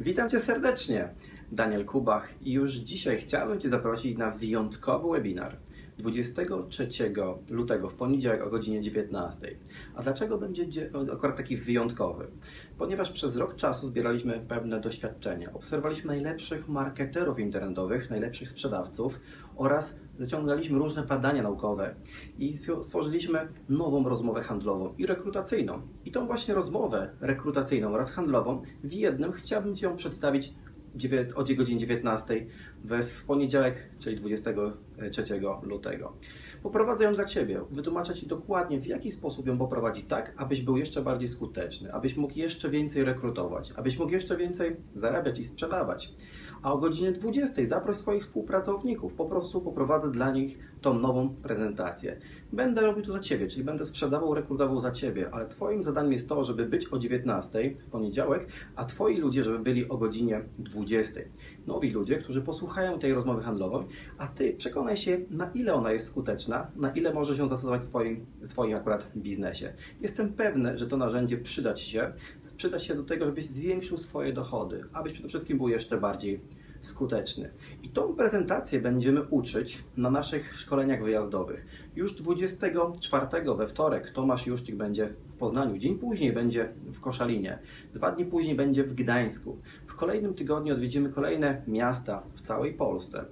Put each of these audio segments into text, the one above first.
Witam Cię serdecznie, Daniel Kubach i już dzisiaj chciałbym Cię zaprosić na wyjątkowy webinar 23 lutego w poniedziałek o godzinie 19. A dlaczego będzie dzie- akurat taki wyjątkowy? Ponieważ przez rok czasu zbieraliśmy pewne doświadczenia, obserwowaliśmy najlepszych marketerów internetowych, najlepszych sprzedawców oraz zaciągaliśmy różne badania naukowe i stwo- stworzyliśmy nową rozmowę handlową i rekrutacyjną. I tą właśnie rozmowę rekrutacyjną oraz handlową w jednym chciałbym Ci ją przedstawić o godzinie 19 we w poniedziałek, czyli 23 lutego. Poprowadzę ją dla Ciebie, wytłumaczę Ci dokładnie w jaki sposób ją poprowadzić tak, abyś był jeszcze bardziej skuteczny, abyś mógł jeszcze więcej rekrutować, abyś mógł jeszcze więcej zarabiać i sprzedawać. A o godzinie 20 zaproś swoich współpracowników, po prostu poprowadzę dla nich tą nową prezentację. Będę robił to za Ciebie, czyli będę sprzedawał, rekrutował za Ciebie, ale Twoim zadaniem jest to, żeby być o 19 w poniedziałek, a Twoi ludzie, żeby byli o godzinie 20. Nowi ludzie, którzy posłuchają tej rozmowy handlowej, a Ty przekonaj się, na ile ona jest skuteczna, na ile możesz ją zastosować w swoim, swoim akurat biznesie. Jestem pewny, że to narzędzie przyda Ci się, przyda się do tego, żebyś zwiększył swoje dochody, abyś przede wszystkim był jeszcze bardziej skuteczny. I tą prezentację będziemy uczyć na naszych szkoleniach wyjazdowych. Już 24 we wtorek Tomasz Juszczyk będzie w Poznaniu, dzień później będzie w Koszalinie, dwa dni później będzie w Gdańsku. W kolejnym tygodniu odwiedzimy kolejne miasta w całej Polsce.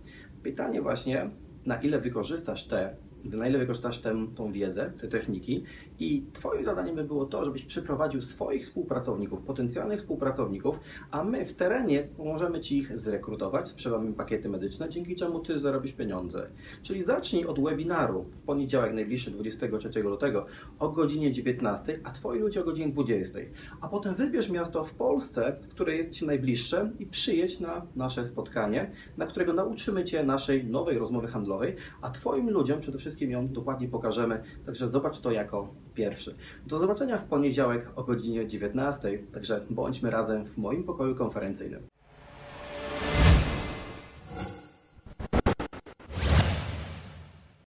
Pytanie właśnie, na ile wykorzystasz te na ile wykorzystasz tę, tą wiedzę, te techniki i Twoim zadaniem by było to, żebyś przyprowadził swoich współpracowników, potencjalnych współpracowników, a my w terenie pomożemy Ci ich zrekrutować, sprzedamy pakiety medyczne, dzięki czemu Ty zarobisz pieniądze. Czyli zacznij od webinaru w poniedziałek najbliższy 23 lutego o godzinie 19, a Twoi ludzie o godzinie 20. A potem wybierz miasto w Polsce, które jest Ci najbliższe i przyjedź na nasze spotkanie, na którego nauczymy Cię naszej nowej rozmowy handlowej, a Twoim ludziom przede wszystkim ją dokładnie pokażemy, także zobacz to jako pierwszy. Do zobaczenia w poniedziałek o godzinie 19, także bądźmy razem w moim pokoju konferencyjnym.